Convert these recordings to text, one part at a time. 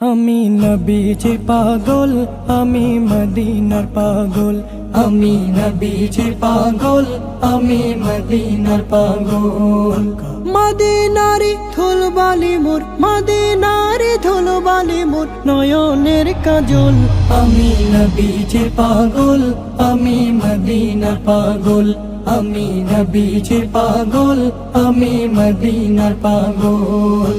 আমি নবীজি পাগল আমি মদিনার পাগল। আমি নবীজি পাগল আমি মদিনার পাগল। মদিনারি ধুলবালি মোর মদিনারি ধুলবালি মোর নয়নের কাজল। আমি নবীজি পাগল আমি মদিনার পাগল। আমি নবীজি পাগল আমি মদিনার পাগল।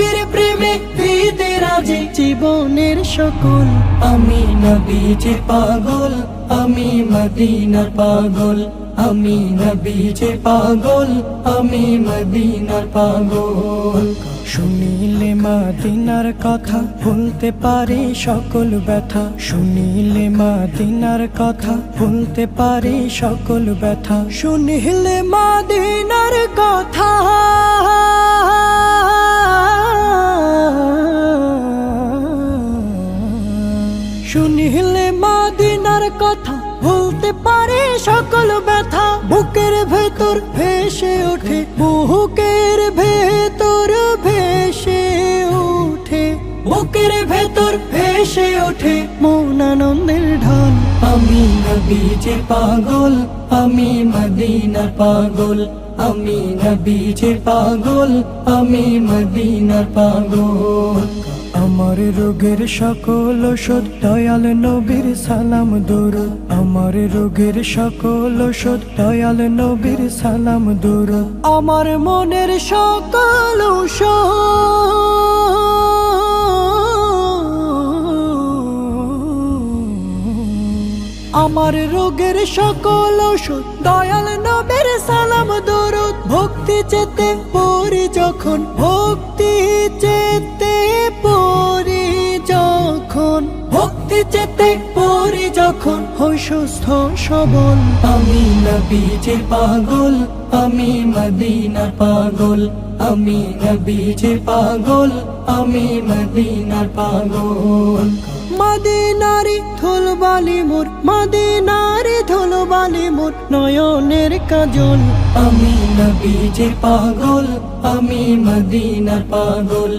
নবীর প্রেমে দিতে রাজি জীবনের সকল। আমি নবীজি পাগল, আমি মদিনার পাগল। আমি নবীজি পাগল, আমি মদিনার পাগল। শুনিলে মাদিনার কথা ভুলতে পারি সকল ব্যথা। শুনিলে মাদিনার কথা ভুলতে পারি সকল ব্যথা। শুনিলে মাদিনার কথা। মাদিনার কথা ভুলতে পারে সকল ব্যথা। বুকের ভেতর ভেসে ওঠে বুকের ভেতর ভেসে ওঠে। বুকের ভেতর ভেসে ওঠে মৌন আনন্দের ঢল। আমি নবীজে পাগল, আমি মদিনার পাগল। আমি নবীজে পাগল, আমি মদিনার পাগল। আমার রোগের সকল ওষুধ, দয়াল নবীর সালাম দরুদ। আমার রোগের সকল ওষুধ, দয়াল নবীর সালাম দরুদ। আমার মনের সকল আমার রোগের সকল ওষুধ, দয়াল নবীর সালাম দরুদ। ভক্তি চেতে পড়ি যখন, ভক্তি চেতে হই সুস্থ সবল। আমি নবীজে পাগল, আমি মদিনার পাগল। আমি নবীজে পাগল, আমি মদিনার পাগল। মদিনারি ধুলবালি মোর, মদিনারি ধুলবালি মোর, নয়নের কাজল। আমি নবীজে পাগল, আমি মদিনার পাগল।